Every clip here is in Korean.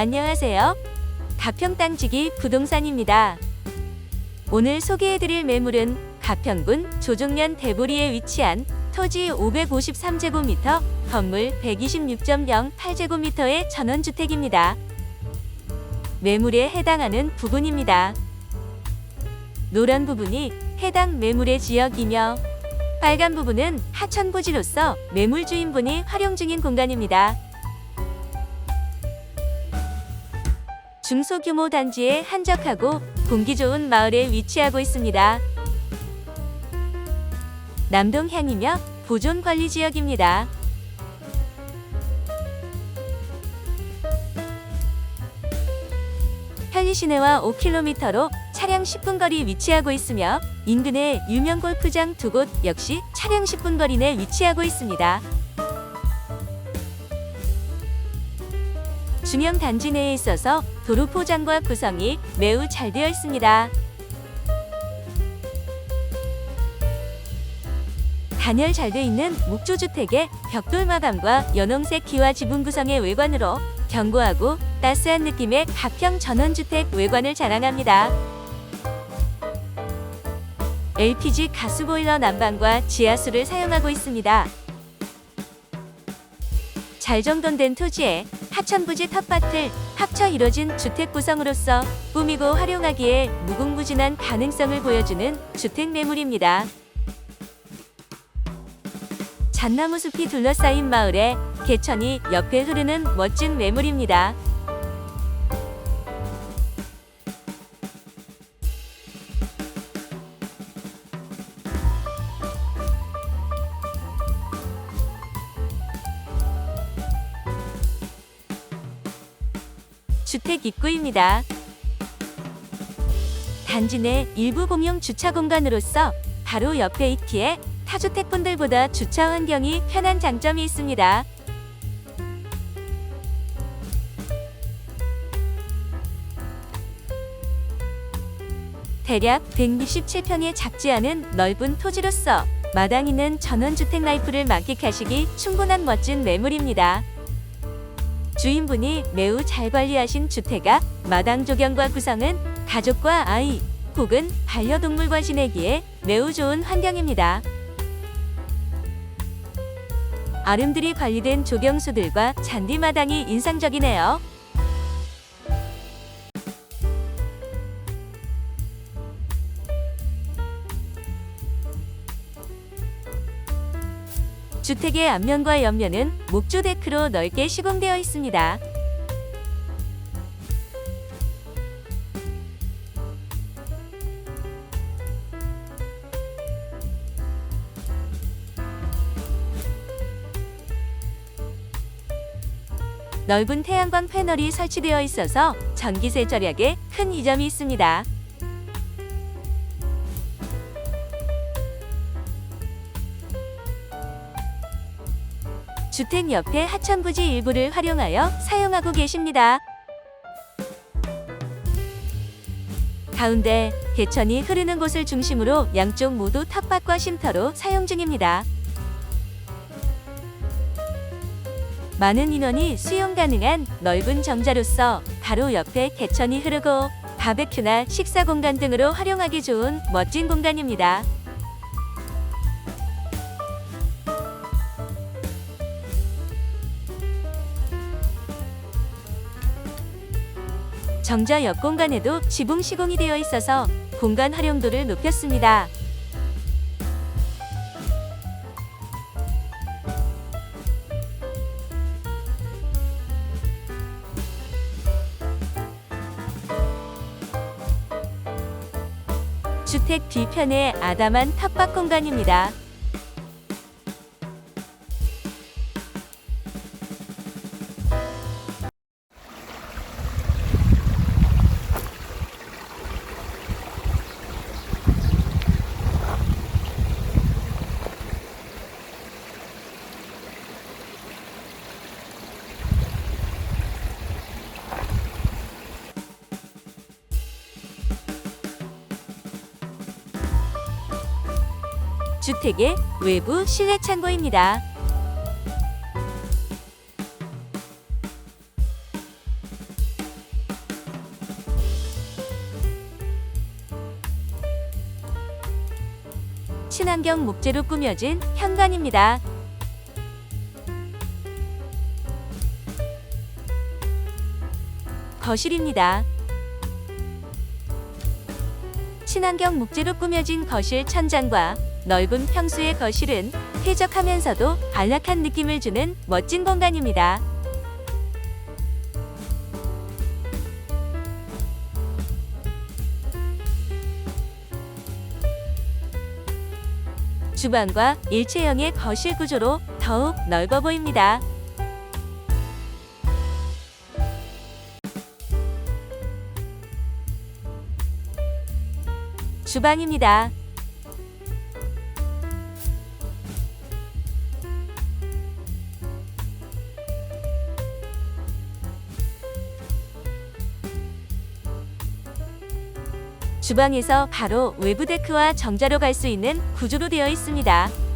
안녕하세요. 가평 땅지기 부동산입니다. 오늘 소개해드릴 매물은 가평군 조종면 대보리에 위치한 토지 553제곱미터, 건물 126.0 8제곱미터의 전원주택입니다. 매물에 해당하는 부분입니다. 노란 부분이 해당 매물의 지역이며 빨간 부분은 하천 부지로서 매물 주인분이 활용 중인 공간입니다. 중소규모 단지에 한적하고 공기 좋은 마을에 위치하고 있습니다. 남동향이며 보존 관리 지역입니다. 편리 시내와 5km로 차량 10분 거리 위치하고 있으며 인근에 유명 골프장 두 곳 역시 차량 10분 거리 내 위치하고 있습니다. 중형 단지 내에 있어서 도로 포장과 구성이 매우 잘 되어 있습니다. 단열 잘 되어 있는 목조 주택의 벽돌 마감과 연홍색 기와 지붕 구성의 외관으로 견고하고 따스한 느낌의 가평 전원주택 외관을 자랑합니다. LPG 가스보일러 난방과 지하수를 사용하고 있습니다. 잘 정돈된 토지에 하천부지 텃밭을 합쳐 이뤄진 주택 구성으로서 꾸미고 활용하기에 무궁무진한 가능성을 보여주는 주택 매물입니다. 잣나무 숲이 둘러싸인 마을에 개천이 옆에 흐르는 멋진 매물입니다. 주택 입구입니다. 단지 내 일부 공용 주차 공간으로서 바로 옆에 있기에 타주택분들보다 주차 환경이 편한 장점이 있습니다. 대략 167평의 작지 않은 넓은 토지로서 마당 있는 전원주택 라이프를 만끽하시기 충분한 멋진 매물입니다. 주인분이 매우 잘 관리하신 주택가 마당 조경과 구성은 가족과 아이 혹은 반려동물과 지내기에 매우 좋은 환경입니다. 아름드리 관리된 조경수들과 잔디마당이 인상적이네요. 주택의 앞면과 옆면은 목조 데크로 넓게 시공되어 있습니다. 넓은 태양광 패널이 설치되어 있어서 전기세 절약에 큰 이점이 있습니다. 주택 옆에 하천부지 일부를 활용하여 사용하고 계십니다. 가운데 개천이 흐르는 곳을 중심으로 양쪽 모두 텃밭과 쉼터로 사용 중입니다. 많은 인원이 수용 가능한 넓은 정자로서 바로 옆에 개천이 흐르고 바베큐나 식사 공간 등으로 활용하기 좋은 멋진 공간입니다. 정자 옆 공간에도 지붕 시공이 되어 있어서 공간 활용도를 높였습니다. 주택 뒤편에 아담한 텃밭 공간입니다. 주택의 외부 실내 창고입니다. 친환경 목재로 꾸며진 현관입니다. 거실입니다. 친환경 목재로 꾸며진 거실 천장과 넓은 평수의 거실은 쾌적하면서도 안락한 느낌을 주는 멋진 공간입니다. 주방과 일체형의 거실 구조로 더욱 넓어 보입니다. 주방입니다. 주방에서 바로 외부 데크와 정자로 갈 수 있는 구조로 되어 있습니다.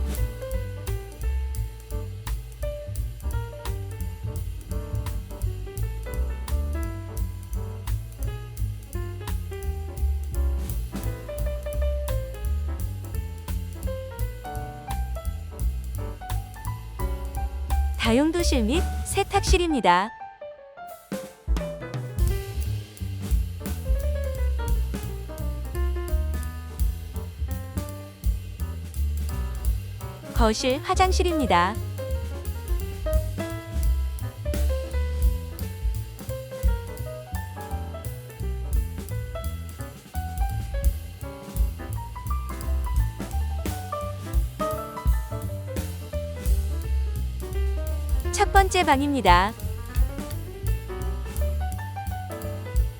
다용도실 및 세탁실입니다. 거실 화장실입니다. 번째 방입니다.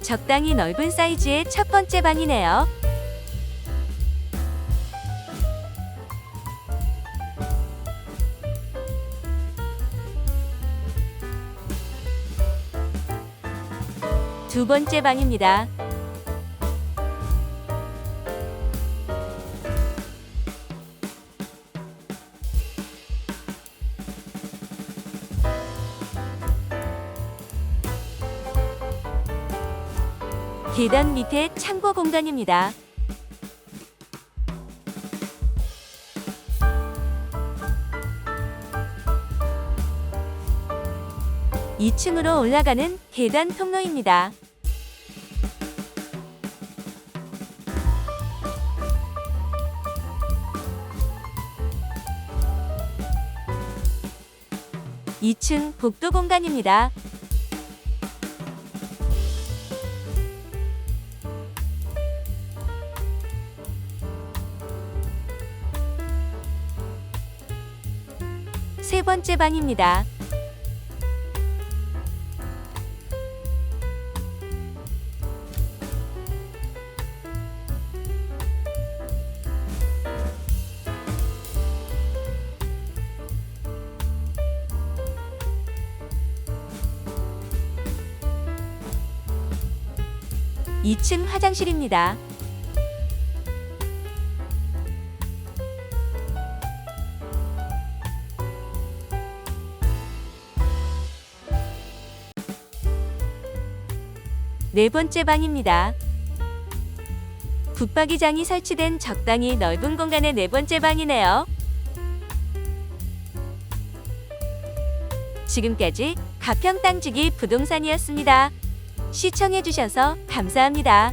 적당히 넓은 사이즈의 첫 번째 방이네요. 두 번째 방입니다. 계단 밑에 창고 공간입니다. 이층으로 올라가는 계단 통로입니다. 이층 복도 공간입니다. 번째 방입니다. 이층 화장실입니다. 네 번째 방입니다. 붙박이장이 설치된 적당히 넓은 공간의 네 번째 방이네요. 지금까지 가평 땅지기 부동산이었습니다. 시청해주셔서 감사합니다.